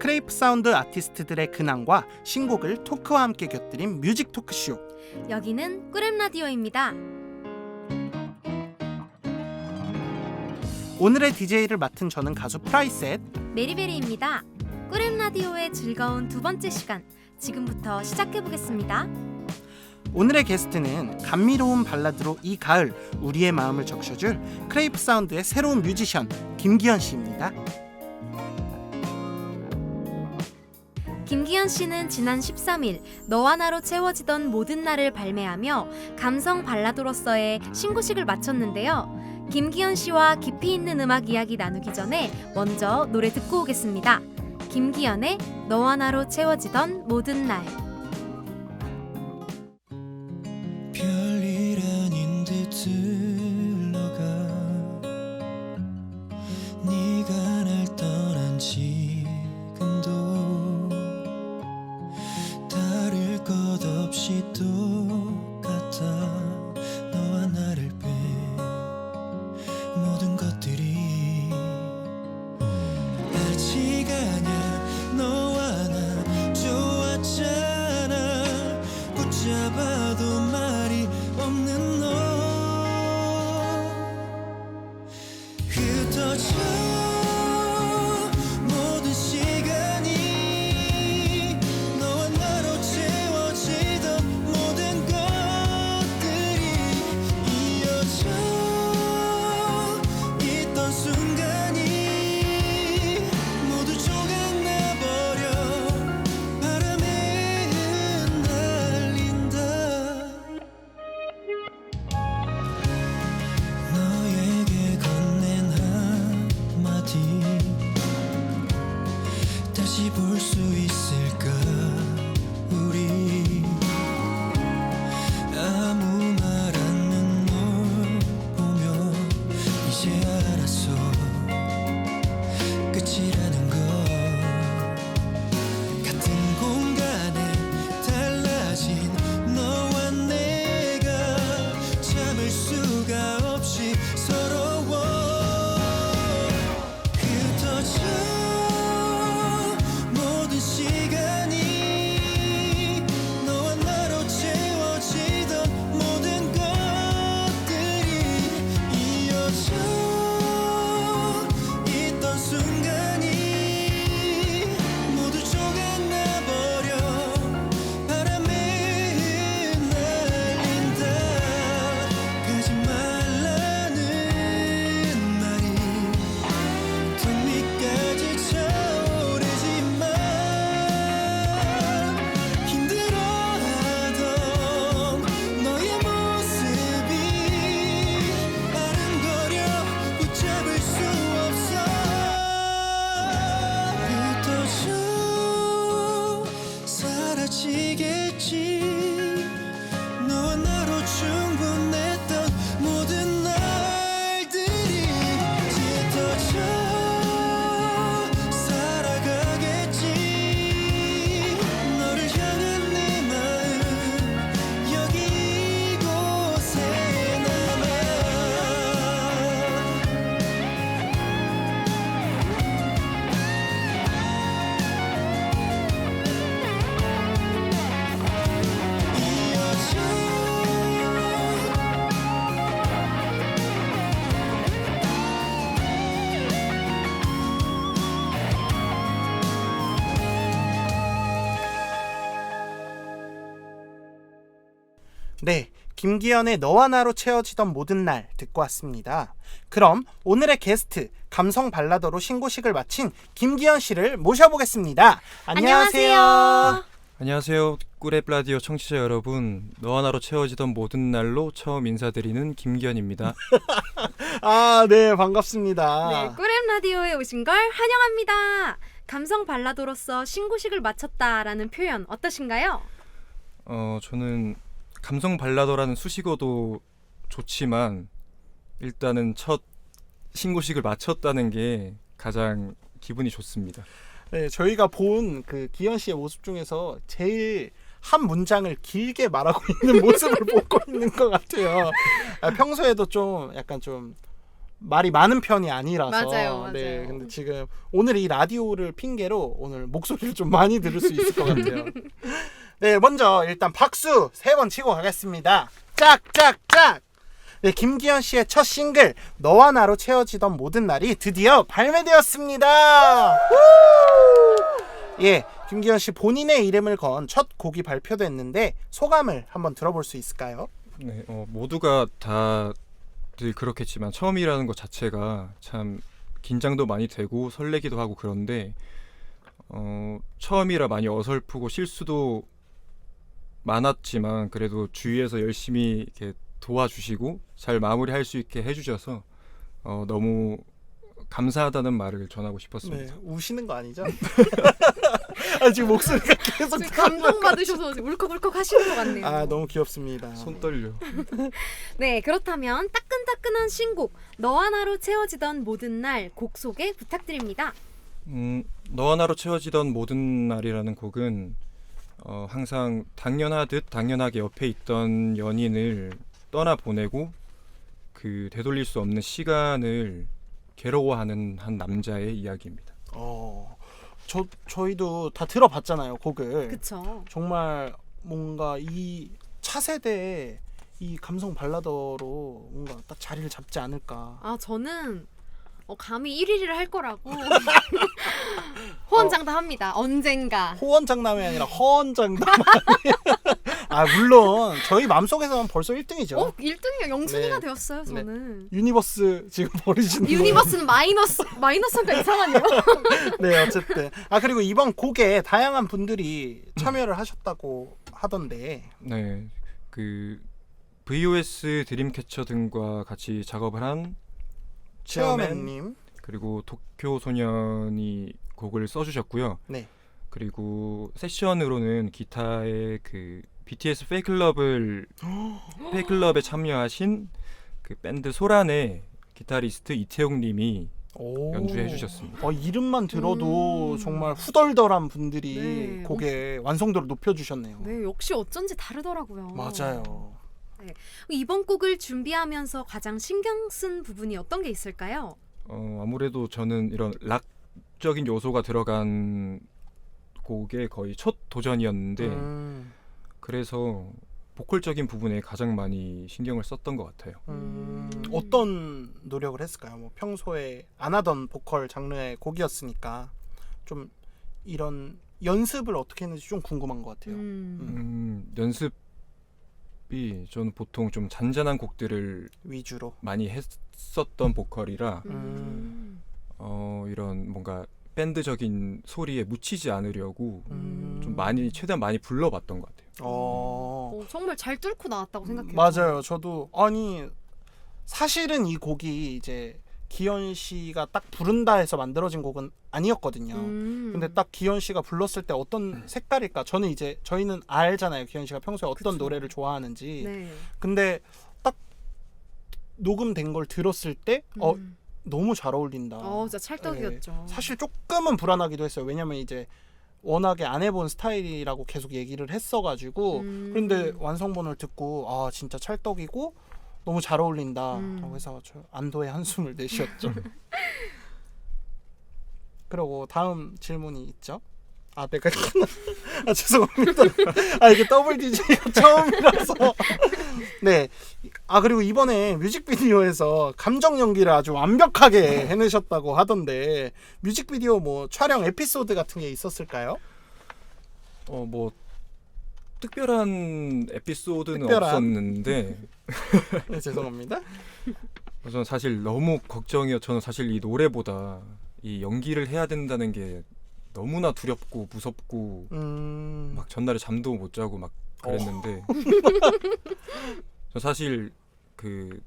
크레이프 사운드 아티스트들의 근황과 신곡을 토크와 함께 곁들인 뮤직 토크쇼. 여기는 꿀엠 라디오입니다. 오늘의 DJ를 맡은 저는 가수 프라이셋. 메리베리입니다. 꿀엠 라디오의 즐거운 두 번째 시간 지금부터 시작해 보겠습니다. 오늘의 게스트는 감미로운 발라드로 이 가을 우리의 마음을 적셔줄 크레이프 사운드의 새로운 뮤지션 김기현 씨입니다. 김기현 씨는 지난 13일 너와 나로 채워지던 모든 날을 발매하며 감성 발라드로서의 신고식을 마쳤는데요. 김기현 씨와 깊이 있는 음악 이야기 나누기 전에 먼저 노래 듣고 오겠습니다. 김기현의 너와 나로 채워지던 모든 날. 김기현의 너와 나로 채워지던 모든 날 듣고 왔습니다. 그럼 오늘의 게스트 감성 발라더로 신고식을 마친 김기현 씨를 모셔보겠습니다. 안녕하세요. 안녕하세요. 꿀앱 라디오 청취자 여러분. 너와 나로 채워지던 모든 날로 처음 인사드리는 김기현입니다. 아, 네, 반갑습니다. 네, 꿀엠 라디오에 오신 걸 환영합니다. 감성 발라드로서 신고식을 마쳤다라는 표현 어떠신가요? 어, 저는 감성 발라더라는 수식어도 좋지만 일단은 첫 신고식을 마쳤다는 게 가장 기분이 좋습니다. 네, 저희가 본 그 기현 씨의 모습 중에서 제일 한 문장을 길게 말하고 있는 모습을 보고 있는 것 같아요. 아, 평소에도 좀 약간 좀 말이 많은 편이 아니라서 맞아요, 맞아요. 네 근데 지금 오늘 이 라디오를 핑계로 오늘 목소리를 좀 많이 들을 수 있을 것 같아요. 네 먼저 일단 박수 세 번 치고 가겠습니다. 짝짝짝. 네 김기현 씨의 첫 싱글 너와 나로 채워지던 모든 날이 드디어 발매되었습니다. 우! 예 김기현 씨 본인의 이름을 건 첫 곡이 발표됐는데 소감을 한번 들어볼 수 있을까요? 네, 어, 모두가 다들 그렇겠지만 처음이라는 것 자체가 참 긴장도 많이 되고 설레기도 하고 그런데 어, 처음이라 많이 어설프고 실수도 많았지만 그래도 주위에서 열심히 이렇게 도와주시고 잘 마무리할 수 있게 해주셔서 어, 너무 감사하다는 말을 전하고 싶었습니다. 네, 우시는 거 아니죠? 아, 지금 목소리가 계속 지금 감동 받으셔서 울컥울컥 하시는 것 같네요. 아 너무 귀엽습니다. 손 떨려. 네, 그렇다면 따끈따끈한 신곡 너와 나로 채워지던 모든 날 곡 소개 부탁드립니다. 음, 너 하나로 채워지던 모든 날이라는 곡은 어, 항상 당연하듯 당연하게 옆에 있던 연인을 떠나 보내고 그 되돌릴 수 없는 시간을 괴로워하는 한 남자의 이야기입니다. 어, 저 저희도 다 들어봤잖아요 곡을. 그쵸. 정말 뭔가 이 차세대의 이 감성 발라더로 뭔가 딱 자리를 잡지 않을까. 아, 저는 어, 감히 1위를 할 거라고 호언장담합니다. 언젠가. 호언장담이 아니라 허언장담. 아 물론 저희 마음속에서는 벌써 1등이죠. 어, 1등이요. 영순위가 네. 되었어요, 저는. 유니버스 지금 버리시는 거예요. 유니버스는 마이너스 마이너스가 이상하네요. 네 어쨌든 아 그리고 이번 곡에 다양한 분들이 참여를 하셨다고 하던데 네, 그 VOS 드림캐쳐 등과 같이 작업을 한 체어맨 체어맨님 그리고 도쿄 소년이 곡을 써주셨고요. 네. 그리고 세션으로는 기타의 그 BTS 페이클럽을 페이클럽에 참여하신 그 밴드 소란의 기타리스트 이태용님이 오. 연주해 주셨습니다. 어, 이름만 들어도 음. 정말 후덜덜한 분들이 네. 곡의 완성도를 높여 주셨네요. 네, 역시 어쩐지 다르더라고요. 맞아요. 이번 곡을 준비하면서 가장 신경 쓴 부분이 어떤 게 있을까요? 어, 아무래도 저는 이런 락적인 요소가 들어간 곡의 거의 첫 도전이었는데 음, 그래서 보컬적인 부분에 가장 많이 신경을 썼던 것 같아요. 음, 음. 어떤 노력을 했을까요? 뭐 평소에 안 하던 보컬 장르의 곡이었으니까 좀 이런 연습을 어떻게 했는지 좀 궁금한 것 같아요. 음. 음, 연습 이 저는 보통 좀 잔잔한 곡들을 위주로. 많이 했었던 보컬이라 음. 어, 이런 뭔가 밴드적인 소리에 묻히지 않으려고 음. 좀 많이 최대한 많이 불러봤던 것 같아요. 어, 어, 정말 잘 뚫고 나왔다고 생각해요. 맞아요. 저도 아니 사실은 이 곡이 이제 기현 씨가 딱 부른다 해서 만들어진 곡은 아니었거든요. 음. 근데 딱 기현 씨가 불렀을 때 어떤 색깔일까? 저는 이제 저희는 알잖아요. 기현 씨가 평소에 어떤 그쵸. 노래를 좋아하는지. 네. 근데 딱 녹음된 걸 들었을 때 어, 음. 너무 잘 어울린다. 어, 진짜 찰떡이었죠. 네. 사실 조금은 불안하기도 했어요. 왜냐면 이제 워낙에 안 해본 스타일이라고 계속 얘기를 했어가지고 음. 그런데 완성본을 듣고 아 진짜 찰떡이고 너무 잘 어울린다. 음. 라고 해서 저 안도의 한숨을 내쉬었죠. 그리고 다음 질문이 있죠. 아 내가 아 죄송합니다. 아 이게 더블 DJ가 처음이라서 네. 아 그리고 이번에 뮤직비디오에서 감정 연기를 아주 완벽하게 해내셨다고 하던데 뮤직비디오 뭐 촬영 에피소드 같은 게 있었을까요? 어, 뭐 특별한 에피소드는 특별한? 없었는데 네, 죄송합니다. 저는 사실 너무 걱정이요. 저는 사실 이 노래보다 이 연기를 해야 된다는 게 너무나 두렵고 무섭고 음. 막 전날에 잠도 못 자고 막 그랬는데 저 사실 그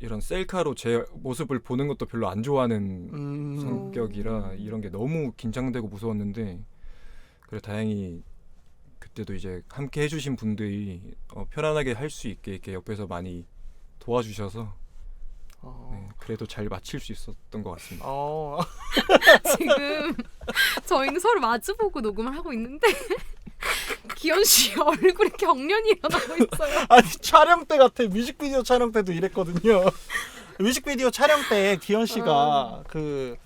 이런 셀카로 제 모습을 보는 것도 별로 안 좋아하는 음. 성격이라 이런 게 너무 긴장되고 무서웠는데 그래 다행히 그때도 이제 함께 해주신 분들이 어, 편안하게 할 수 있게 이렇게 옆에서 많이 도와주셔서 어. 네, 그래도 잘 마칠 수 있었던 것 같습니다. 어. 지금 저희는 서로 마주보고 녹음을 하고 있는데 기현 씨 얼굴에 경련이 일어나고 있어요. 아니 촬영 때 같아 뮤직비디오 촬영 때도 이랬거든요. 뮤직비디오 촬영 때 기현 씨가 어. 그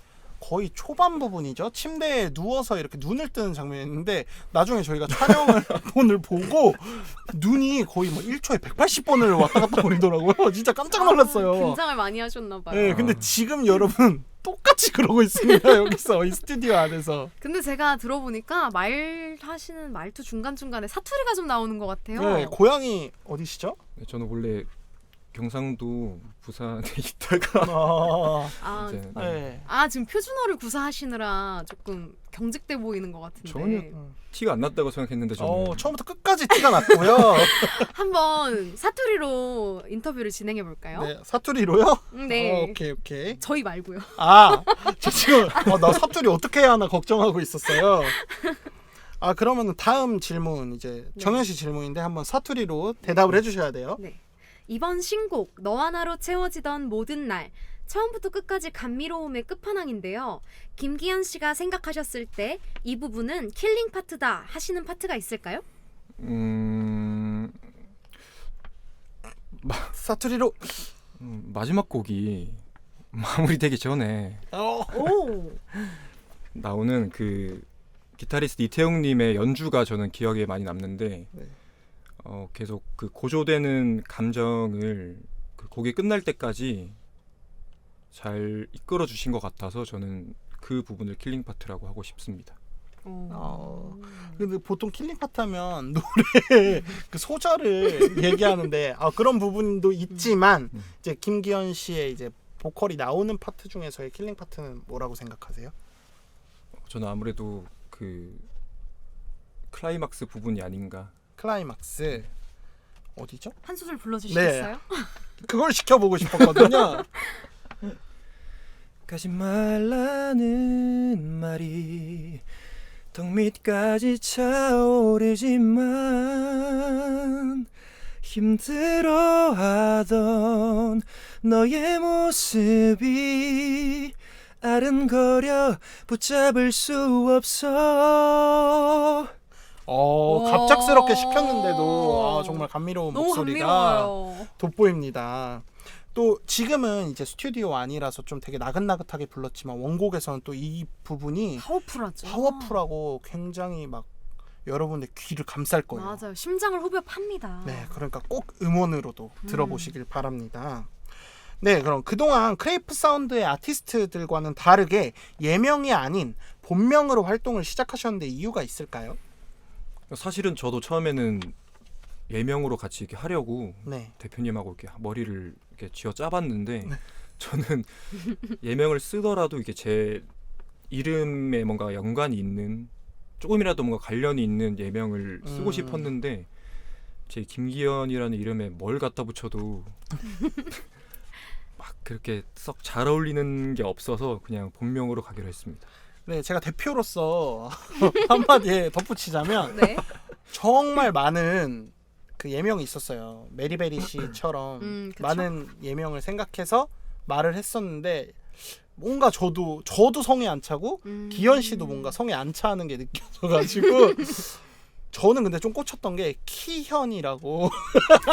거의 초반 부분이죠. 침대에 누워서 이렇게 눈을 뜨는 장면이었는데 나중에 저희가 촬영을 본을 보고 눈이 거의 뭐 1초에 180번을 왔다 갔다 거리더라고요. 진짜 깜짝 놀랐어요. 긴장을 많이 하셨나 봐요. 네, 근데 지금 여러분 똑같이 그러고 있습니다. 여기서 이 스튜디오 안에서. 근데 제가 들어보니까 말 하시는 말투 중간 중간에 사투리가 좀 나오는 것 같아요. 네, 고향이 어디시죠? 네, 저는 원래 경상도 부산에 있다가 아, 아, 이제 네. 아 지금 표준어를 구사하시느라 조금 경직돼 보이는 것 같은데 전혀 티가 안 났다고 생각했는데 저는 어, 처음부터 끝까지 티가 났고요. 한번 사투리로 인터뷰를 진행해 볼까요? 네, 사투리로요? 네. 어, 오케이, 오케이. 저희 말고요. 아, 저 지금 어, 나 사투리 어떻게 해야 하나 걱정하고 있었어요. 아, 그러면 다음 질문 이제 네. 정현 씨 질문인데 한번 사투리로 대답을 해 주셔야 돼요. 네. 이번 신곡 너 하나로 채워지던 모든 날 처음부터 끝까지 감미로움의 끝판왕인데요. 김기현 씨가 생각하셨을 때 이 부분은 킬링 파트다 하시는 파트가 있을까요? 음, 사투리로. 음, 마지막 곡이 마무리되기 전에 어, 오. 나오는 그 기타리스트 이태용님의 연주가 저는 기억에 많이 남는데 네. 어, 계속 그 고조되는 감정을 그 곡이 끝날 때까지 잘 이끌어 주신 것 같아서 저는 그 부분을 킬링 파트라고 하고 싶습니다. 어. 근데 보통 킬링 파트 하면 노래 그 소절을 얘기하는데 아, 그런 부분도 있지만 음. 이제 김기현 씨의 이제 보컬이 나오는 파트 중에서의 킬링 파트는 뭐라고 생각하세요? 저는 아무래도 그 클라이막스 부분이 아닌가. 클라이막스 어디죠? 한 소절 불러주시겠어요? 그걸 시켜보고 싶었거든요. 가지 말라는 말이 턱 밑까지 차오르지만 힘들어하던 너의 모습이 아른거려 붙잡을 수 없어 어 와. 갑작스럽게 시켰는데도 아, 정말 감미로운 너무 목소리가 감미로워요. 돋보입니다. 또 지금은 이제 스튜디오 아니라서 좀 되게 나긋나긋하게 불렀지만 원곡에서는 또 이 부분이 파워풀하죠. 파워풀하고 굉장히 막 여러분의 귀를 감쌀 거예요. 맞아요. 심장을 후벼 팝니다. 네, 그러니까 꼭 음원으로도 음. 들어보시길 바랍니다. 네, 그럼 그동안 크레이프 사운드의 아티스트들과는 다르게 예명이 아닌 본명으로 활동을 시작하셨는데 이유가 있을까요? 사실은 저도 처음에는 예명으로 같이 이렇게 하려고 네. 대표님하고 이렇게 머리를 이렇게 쥐어 짜봤는데 네. 저는 예명을 쓰더라도 이게 제 이름에 뭔가 연관이 있는 조금이라도 뭔가 관련이 있는 예명을 쓰고 음. 싶었는데 제 김기현이라는 이름에 뭘 갖다 붙여도 막 그렇게 썩 잘 어울리는 게 없어서 그냥 본명으로 가기로 했습니다. 네, 제가 대표로서 한마디에 덧붙이자면 네. 정말 많은 그 예명이 있었어요. 메리베리 씨처럼 음, 그쵸. 많은 예명을 생각해서 말을 했었는데 뭔가 저도 저도 성에 안 차고 음. 기현 씨도 뭔가 성에 안 차는 게 느껴져가지고 저는 근데 좀 꽂혔던 게 키현이라고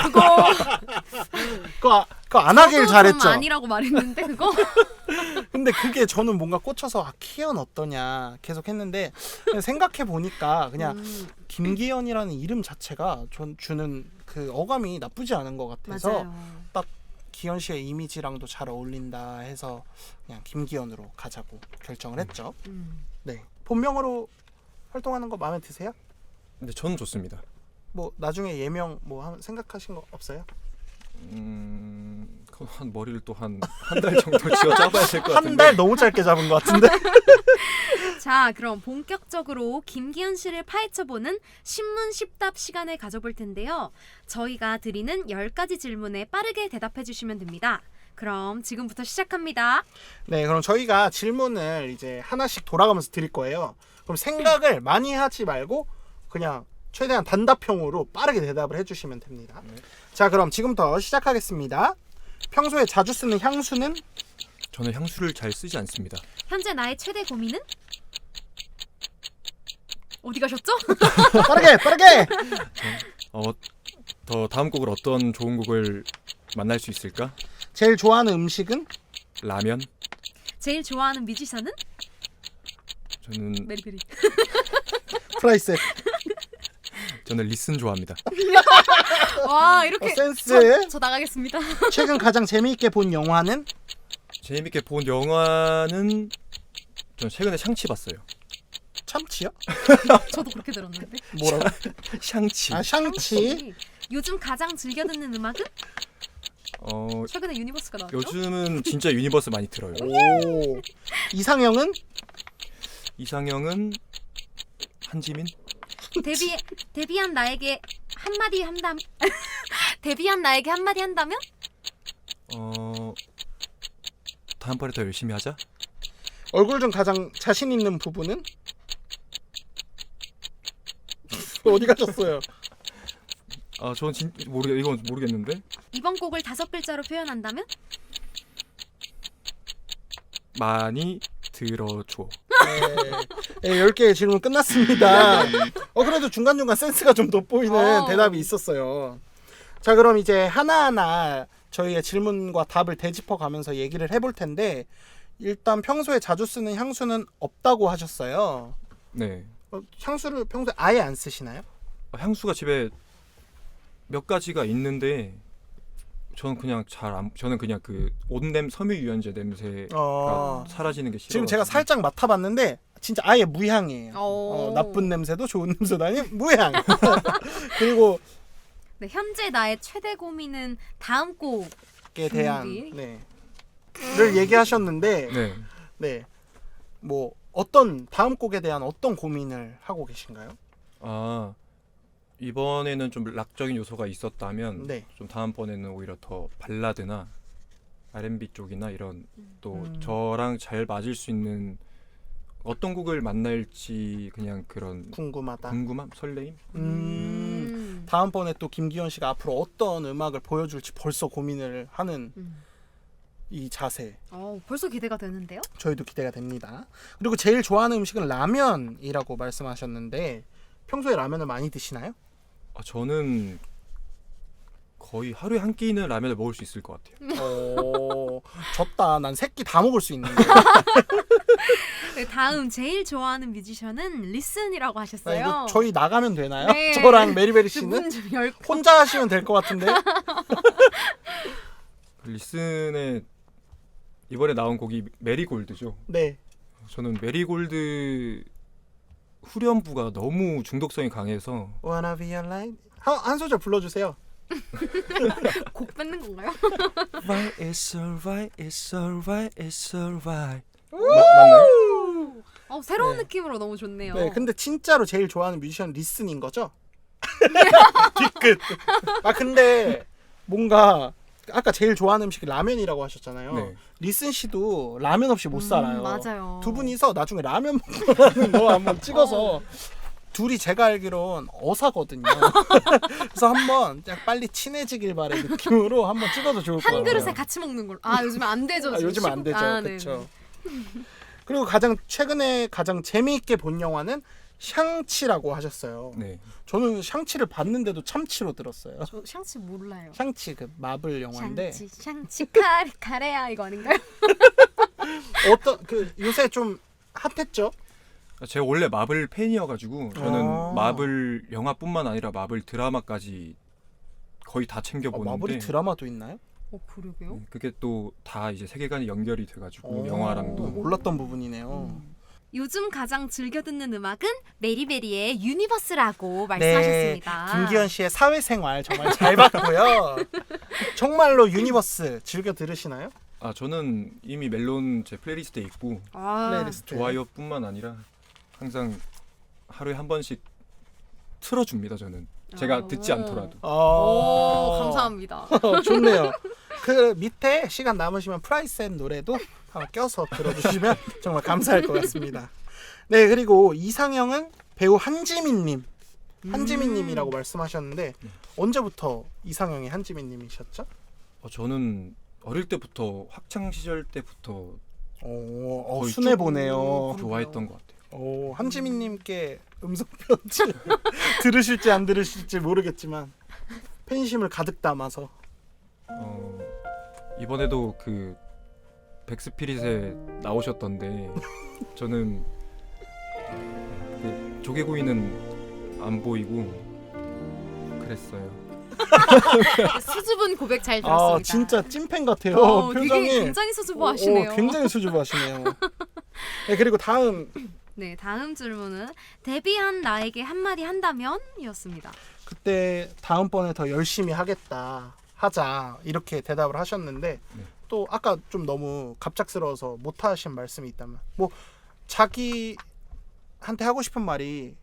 그거 그거, 그거 안 하길 저도 잘했죠. 좀 아니라고 말했는데 그거 근데 그게 저는 뭔가 꽂혀서 아 키현 어떠냐 계속 했는데 생각해 보니까 그냥 음, 김기현이라는 이름 자체가 전 주는 그 어감이 나쁘지 않은 것 같아서 맞아요. 기현 씨의 이미지랑도 잘 어울린다 해서 그냥 김기현으로 가자고 결정을 했죠. 음. 네. 본명으로 활동하는 거 마음에 드세요? 근데 저는 좋습니다. 뭐 나중에 예명 뭐 한- 생각하신 거 없어요? 음, 그한 머리를 또 한 한 달 정도 쥐어 짜봐야 될것 같은데. 한달 너무 짧게 잡은 것 같은데. 자, 그럼 본격적으로 김기현 씨를 파헤쳐보는 신문 십답 시간을 가져볼 텐데요. 저희가 드리는 10가지 질문에 빠르게 대답해 주시면 됩니다. 그럼 지금부터 시작합니다. 네, 그럼 저희가 질문을 이제 하나씩 돌아가면서 드릴 거예요. 그럼 생각을 많이 하지 말고 그냥 최대한 단답형으로 빠르게 대답을 해주시면 됩니다. 네. 자, 그럼 지금부터 시작하겠습니다. 평소에 자주 쓰는 향수는 저는 향수를 잘 쓰지 않습니다. 현재 나의 최대 고민은? 어디 가셨죠? 빠르게, 빠르게. 어, 더 다음 곡을 어떤 좋은 곡을 만날 수 있을까? 제일 좋아하는 음식은 라면. 제일 좋아하는 뮤지션은 저는 메리베리. 프라이셋. 저는 리슨 좋아합니다. 와 어, 이렇게 센스. 저 나가겠습니다. 최근 가장 재미있게 본 영화는 재밌게 본 영화는 저는 최근에 샹치 봤어요. 참치요? 저도 그렇게 들었는데. 뭐라고? 샹치. 아 샹치. 요즘 가장 즐겨 듣는 음악은 어 최근에 유니버스가 나왔죠. 요즘은 진짜 유니버스 많이 들어요. 오. 이상형은 이상형은 한지민? 데뷔 데뷔한 나에게 한마디 한다면 데뷔한 나에게 한마디 한다면 어 다음번에 더 열심히 하자. 얼굴 중 가장 자신 있는 부분은 어디 가셨어요? 아 저는 진 모르겠 이건 모르겠는데 이번 곡을 다섯 글자로 표현한다면 많이 들어줘. 네, 네, 10개의 질문 끝났습니다. 어 그래도 중간중간 센스가 좀 돋보이는 어. 대답이 있었어요. 자 그럼 이제 하나하나 저희의 질문과 답을 되짚어 가면서 얘기를 해볼 텐데 일단 평소에 자주 쓰는 향수는 없다고 하셨어요. 네. 어, 향수를 평소에 아예 안 쓰시나요? 아, 향수가 집에 몇 가지가 있는데 저는 그냥 잘 안 저는 그냥 그 옷냄 섬유 유연제 냄새가 어, 사라지는 게 싫어. 지금 제가 살짝 맡아봤는데 진짜 아예 무향이에요. 어, 오. 나쁜 냄새도 좋은 냄새도 아닌 무향. 그리고 네, 현재 나의 최대 고민은 다음 곡에 대한 준비. 네. 를 얘기하셨는데 네. 네. 뭐 어떤 다음 곡에 대한 어떤 고민을 하고 계신가요? 아 이번에는 좀 락적인 요소가 있었다면 네. 좀 다음번에는 오히려 더 발라드나 R&B 쪽이나 이런 또 음. 저랑 잘 맞을 수 있는 어떤 곡을 만날지 그냥 그런 궁금하다. 궁금함, 설레임? 음. 음. 다음번에 또 김기현 씨가 앞으로 어떤 음악을 보여줄지 벌써 고민을 하는 음. 이 자세 어, 벌써 기대가 되는데요? 저희도 기대가 됩니다. 그리고 제일 좋아하는 음식은 라면이라고 말씀하셨는데 평소에 라면을 많이 드시나요? 아, 저는 거의 하루에 한 끼는 라면을 먹을 수 있을 것 같아요. 어, 졌다. 난 새끼 다 먹을 수 있는데. 네, 다음 제일 좋아하는 뮤지션은 리슨이라고 아, 하셨어요. 이거 저희 나가면 되나요? 네. 저랑 메리베리 씨는 문좀 열고 혼자 하시면 될 것 같은데. 리슨의 이번에 나온 곡이 메리골드죠. 네. 저는 메리골드 후렴부가 너무 중독성이 강해서 Wanna be alive? 한, 한 소절 불러주세요. 곡 뺏는 건가요? Why it's alright, it's alright, it's alright. 마, 맞나요? 어, 새로운 네. 느낌으로 너무 좋네요. 네, 근데 진짜로 제일 좋아하는 뮤지션 리슨인 거죠? 뒤끝. 아 근데 뭔가 아까 제일 좋아하는 음식이 라면이라고 하셨잖아요. 네. 리슨 씨도 라면 없이 못 음, 살아요. 맞아요. 두 분이서 나중에 라면 먹는 거 한번 찍어서 둘이 제가 알기론 어사거든요. 그래서 한번 그냥 빨리 친해지길 바래 느낌으로 한번 찍어도 좋을 것 같아요. 한 그릇에 같이 먹는 걸로. 아 요즘 안 되죠. 아, 지금 요즘 안 시국- 되죠. 아, 네. 그렇죠. 그리고 가장 최근에 가장 재미있게 본 영화는 샹치라고 하셨어요. 네. 저는 샹치를 봤는데도 참치로 들었어요. 저 샹치 몰라요. 샹치 그 마블 영화인데 샹치 샹치 카레 카레야 이거 아닌가요? 어떤 그 요새 좀 핫했죠? 제가 원래 마블 팬이어가지고 저는 아. 마블 영화뿐만 아니라 마블 드라마까지 거의 다 챙겨 어, 보는데 마블이 드라마도 있나요? 어 그러게요. 네, 그게 또 다 이제 세계관이 연결이 돼가지고 어, 영화랑도 몰랐던 부분이네요. 음. 요즘 가장 즐겨 듣는 음악은 메리베리의 유니버스라고 네, 말씀하셨습니다. 김기현 씨의 사회생활 정말 잘 봤고요. 정말로 유니버스 즐겨 들으시나요? 아 저는 이미 멜론 제 플레이리스트에 있고 아, 플레이리스트. 좋아요뿐만 아니라 항상 하루에 한 번씩 틀어줍니다 저는 제가 오. 듣지 않더라도 어... 오 감사합니다. 좋네요. 그 밑에 시간 남으시면 프라이센 노래도 한번 껴서 들어주시면 정말 감사할 것 같습니다. 네 그리고 이상형은 배우 한지민님, 한지민님이라고 말씀하셨는데 언제부터 이상형이 한지민님이셨죠? 어, 저는 어릴 때부터 학창 시절 때부터 오, 어, 거의 순해 쭉 보네요. 좋아했던 것 같아요. 오, 한지민님께 음성 편지 들으실지 안 들으실지 모르겠지만 팬심을 가득 담아서 어, 이번에도 그 백스피릿에 나오셨던데 저는 그 조개구이는 안 보이고 그랬어요. 수줍은 고백 잘 들었습니다. 아 진짜 찐팬 같아요. 어, 표정이 되게 굉장히 수줍어하시네요. 오, 굉장히 수줍어하시네요. 네 그리고 다음 네, 다음 질문은 데뷔한 나에게 한마디 한다면이었습니다. 그때 다음번에 더 열심히 하겠다 하자 이렇게 대답을 하셨는데 네. 또 아까 좀 너무 갑작스러워서 못 하신 말씀이 있다면 뭐 자기한테 하고 싶은 말이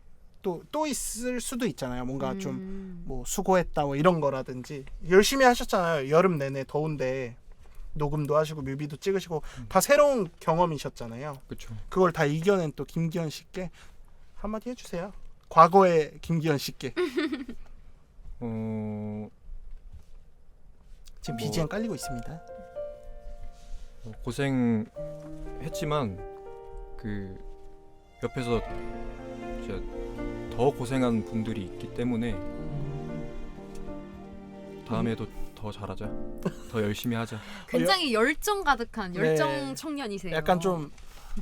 또 또 있을 수도 있잖아요. 뭔가 좀 음. 뭐 수고했다 뭐 이런 거라든지 열심히 하셨잖아요. 여름 내내 더운데 녹음도 하시고 뮤비도 찍으시고 다 새로운 경험이셨잖아요. 그렇죠. 그걸 다 이겨낸 또 김기현 씨께 한마디 해주세요. 과거의 김기현 씨께 어, 지금 뭐- BGM 깔리고 있습니다. 어, 고생했지만 그 옆에서 진짜 더 고생한 분들이 있기 때문에 다음에도 더 잘하자. 더 열심히 하자. 굉장히 열정 가득한 열정 네. 청년이세요. 약간 좀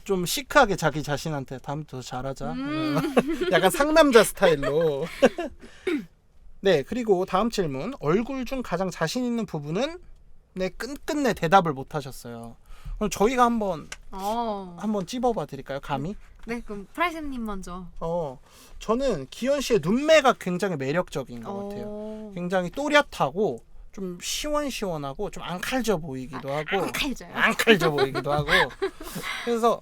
좀 시크하게 자기 자신한테 다음부터 더 잘하자. 음. 약간 상남자 스타일로. 네 그리고 다음 질문 얼굴 중 가장 자신 있는 부분은 네 끝끝내 대답을 못 하셨어요. 그럼 저희가 한번 어. 한번 찝어봐 드릴까요? 감히? 네, 그럼 프라이쌤님 먼저. 어 저는 기현 씨의 눈매가 굉장히 매력적인 것 같아요. 어. 굉장히 또렷하고 좀 시원시원하고 좀 앙칼져 보이기도 하고 안 칼져요. 앙칼져 보이기도 하고 그래서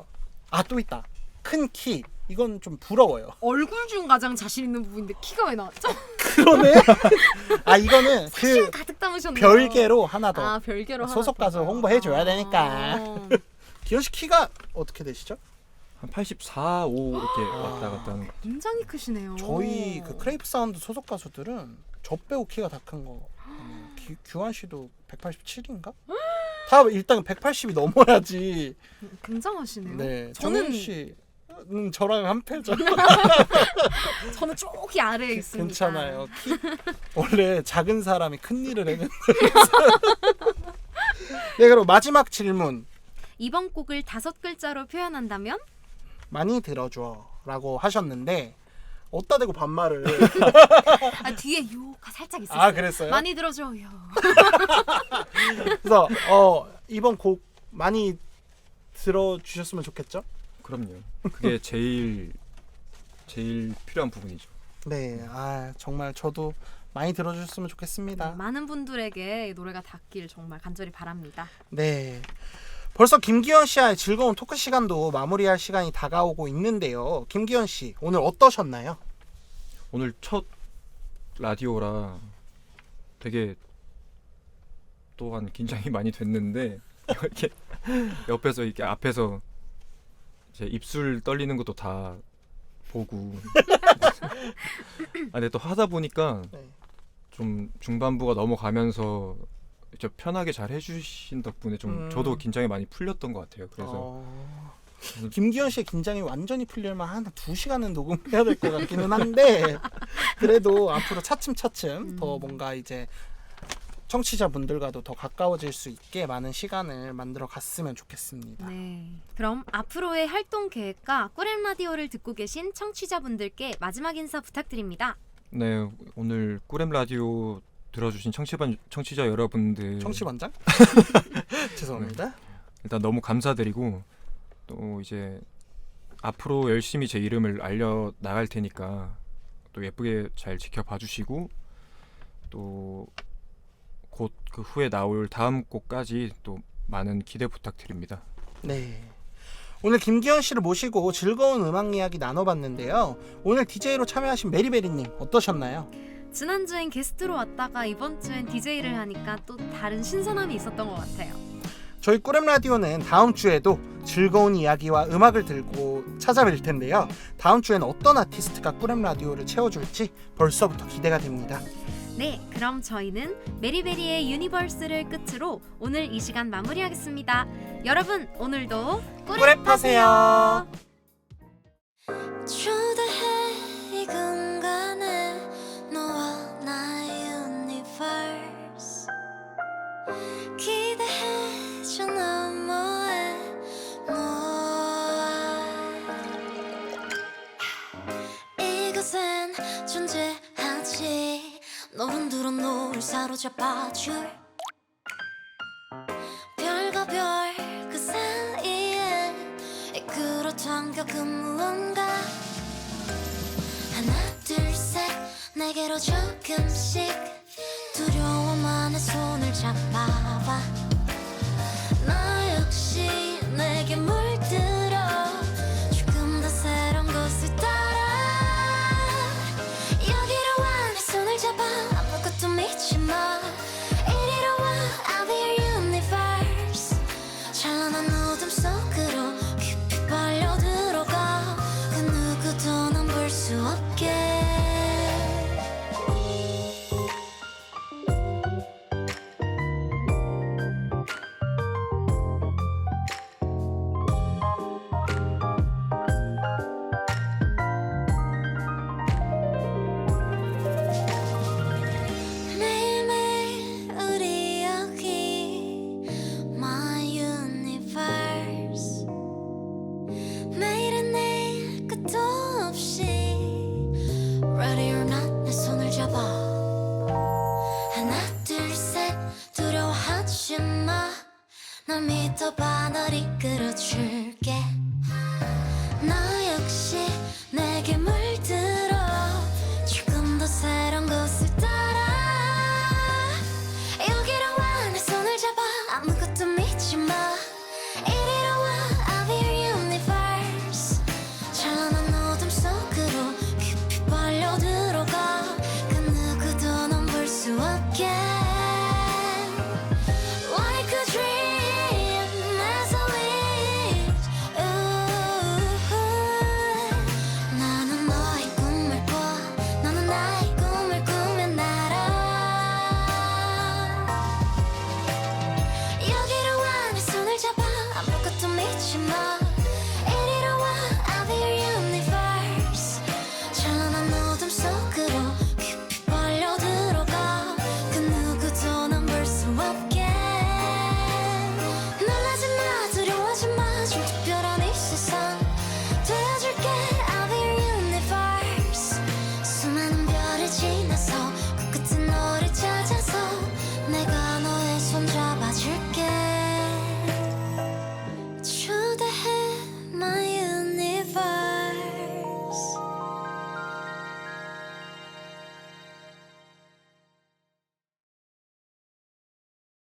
아 또 있다 큰 키 이건 좀 부러워요 얼굴 중 가장 자신 있는 부분인데 키가 왜 나왔죠? 그러네 아 이거는 그 가득 담으셨네요. 별개로 하나 더 아, 별개로 소속 하나 가수 더. 홍보해 줘야 되니까. 어. 기현 씨 키가 어떻게 되시죠? 한 84, 5 이렇게 왔다 갔다 하는 것 같아요. 굉장히 크시네요. 저희 그 크레이프 사운드 소속 가수들은 저 빼고 키가 다 큰 거. 어, 기- 규환 씨도 187인가? 다 일단 180이 넘어야지. 굉장하시네요. 네. 저는- 씨 는 저랑 한 패죠. 저는 쪼기 아래에 있습니다. 괜찮아요. 키 원래 작은 사람이 큰 일을 해는. 네, 그럼 마지막 질문. 이번 곡을 다섯 글자로 표현한다면 많이 들어줘라고 하셨는데 어따 대고 반말을 아, 뒤에 요가 살짝 있었어요. 아 그랬어요? 많이 들어줘요. 그래서 어 이번 곡 많이 들어주셨으면 좋겠죠? 그럼요. 그게 제일 제일 필요한 부분이죠. 네, 아 정말 저도 많이 들어주셨으면 좋겠습니다. 많은 분들에게 이 노래가 닿길 정말 간절히 바랍니다. 네. 벌써 김기현 씨와의 즐거운 토크 시간도 마무리할 시간이 다가오고 있는데요. 김기현 씨 오늘 어떠셨나요? 오늘 첫 라디오라 되게 또한 긴장이 많이 됐는데 이렇게 옆에서 이렇게 앞에서 제 입술 떨리는 것도 다 보고 아 근데 또 하다 보니까 네. 좀 중반부가 넘어가면서 저 편하게 잘 해주신 덕분에 좀 음. 저도 긴장이 많이 풀렸던 것 같아요. 그래서 어... 김기현 씨의 긴장이 완전히 풀려면 한두 시간은 녹음해야 될 것 같기는 한데 그래도 앞으로 차츰차츰 더 뭔가 이제 청취자분들과도 더 가까워질 수 있게 많은 시간을 만들어 갔으면 좋겠습니다. 네. 그럼 앞으로의 활동 계획과 꿀엠 라디오를 듣고 계신 청취자분들께 마지막 인사 부탁드립니다. 네 오늘 꿀엠 라디오 들어주신 청취자 청취자 여러분들 청취반장? 죄송합니다. 일단 너무 감사드리고 또 이제 앞으로 열심히 제 이름을 알려 나갈 테니까 또 예쁘게 잘 지켜봐 주시고 또 곧 그 후에 나올 다음 곡까지 또 많은 기대 부탁드립니다. 네. 오늘 김기현 씨를 모시고 즐거운 음악 이야기 나눠봤는데요. 오늘 DJ로 참여하신 메리베리님 어떠셨나요? 지난주엔 게스트로 왔다가 이번 주엔 DJ를 하니까 또 다른 신선함이 있었던 것 같아요. 저희 꿀엠 라디오는 다음 주에도 즐거운 이야기와 음악을 들고 찾아뵐 텐데요. 다음 주엔 어떤 아티스트가 꿀엠 라디오를 채워줄지 벌써부터 기대가 됩니다. 네, 그럼 저희는 메리베리의 유니버스를 끝으로 오늘 이 시간 마무리하겠습니다. 여러분, 오늘도 꿀에 파세요. 존재 너분들은 널 사로잡아줄 별과 별 그 사이에 이끌어 당겨 그 무언가 하나 둘 셋 내게로 조금씩